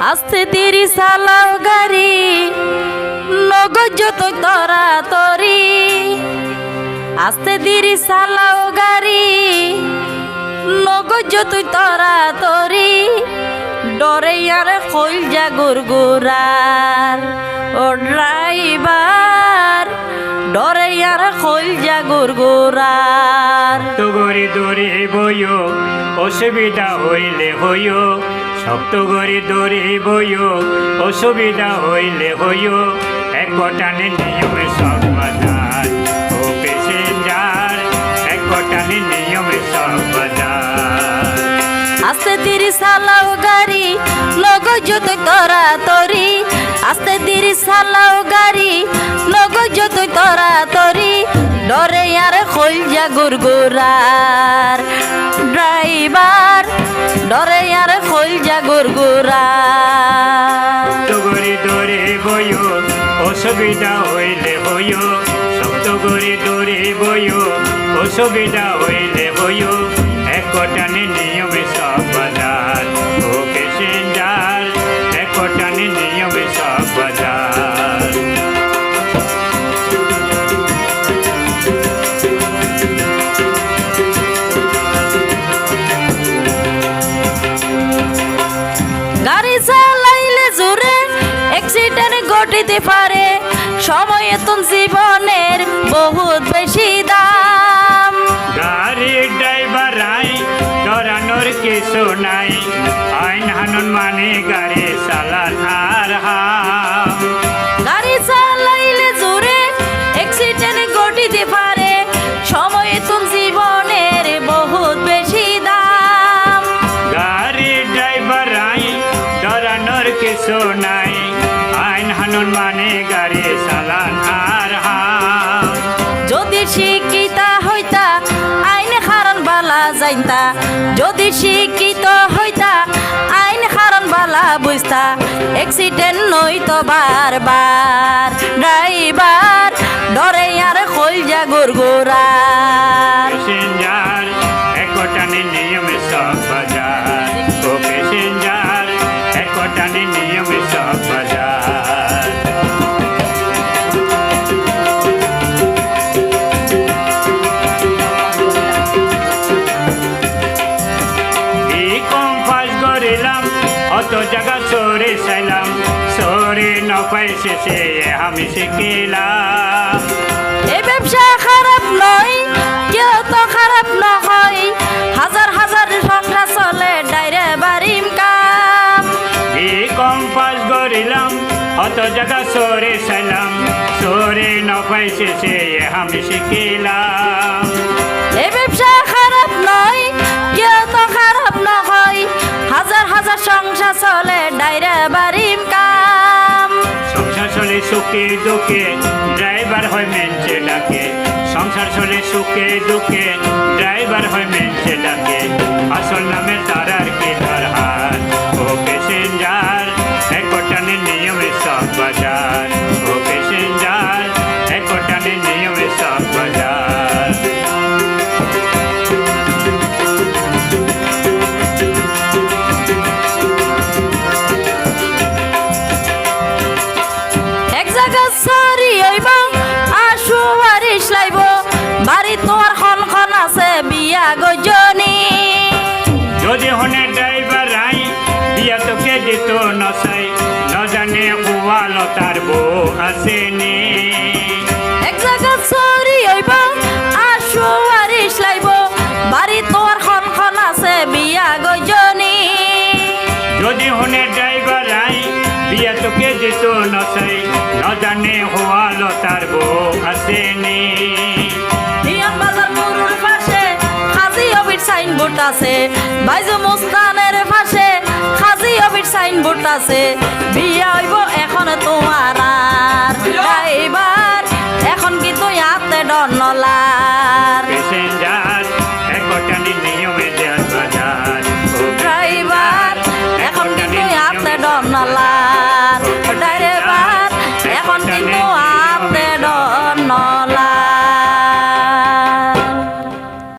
আস্তে তিরি চালাও গাড়ি, নগদ যত তরা তরি। আস্তে তিরি চালাও গাড়ি, নগদ যত তরা তরি। ডরে আর কইল জাগুর গুরার ও ড্রাইভার, ডরে আর কইল জাগুর গুরার গরি দৌড়ে বইও, অসুবিধা হইলে হইও। শক্ত গরি দৌড়ে বইও অসুবিধা হইলে হইও। এক বটানে নিয়মে বাজার ও প্যাসেঞ্জার, এক বটানে নিয়মে বাজার আস্তে তিরি চালাও গাড়ি নগদ যত তরা তরি। আস্তে তিরি চালাও গাড়ি নগদ যত তরা তরি। ডরে আর খোল জাগুর গুরার অসুবিধা হইলে হইও শক্ত গরি দৌড়ে বইও, অসুবিধা হইলে হইও এক কটানে নিয়মে বাজার ও প্যাসেঞ্জার এক কটানে নিয়মে গাড়ি চালাইলে জোরে অ্যাক্সিডেন্ট ঘটিতে পারে। সময় তুন জীবনের বহুত বেশি দাম। গাড়ির ড্রাইভার আই ডরানোর কিছু নাই। আইন হানুন মানে গাড়ি চালান হাম। গাড়ি চালাইলে জোরে অ্যাক্সিডেন্ট ঘটিতে পারে। সময় তুন জীবনের বহুত বেশি দাম। গাড়ির ড্রাইভার আই ডরানোর কিছু নাই। আইন মানে গাড়ি চালান হাম যদি শিক্ষিতা হইতা আইন হারণ বালা যাইতা। যদি শিক্ষিত হইতা আইন হারণ বালা বুঝতা। অ্যাক্সিডেন্ট নইতো বারবার ড্রাইভার ডরে আর খোল জাগুর গোরার চাইলাম সরে নপাই শেষে আমি শিখিলাম। এই ব্যবসা খারাপ নয় কেউ তো খারাপ নহয় হাজার হাজার সংখ্যা চলে ডাইরে বাড়িম কাম। এই কম পাস করিলাম অত জায়গা সরে চাইলাম সরে নপাই শেষে আমি শিখিলাম। চলে বাড়িম কাম সংসার চলে সুখে দুঃখে, ড্রাইভার হয় মেনছে ডাকে। সংসার চলে সুখে দুঃখে, ড্রাইভার হয় মেনছে ডাকে। আসল নামে তার আর কি হার? ও প্যাসেঞ্জার একটানে নিয়মে সব বাজার। হনে ড্রাইভার আই বিয়া তোকে দিত নসাই ন জানে কুয়ালো তার বউ আসেনি এক জায়গা সরি হইব আশু হারিস লাইব বাড়ি তোমার খন খন আছে বিয়া গজনী। যদি হনে ড্রাইভার আই বিয়া তোকে দিত নসাই ন জানে তার বউ আসেনি সাইনবোর্ড আছে। বাইজু মুস্তানের পাশে খাজি অফিস সাইনবোর্ড আছে। বিয়া হইব এখন তোমার আর। ড্রাইভার এখন কি তুই হাতে ডর নলার ড্রাইভার এখন কি তুই হাতে ডর নলার ড্রাইভার এখন কিন্তু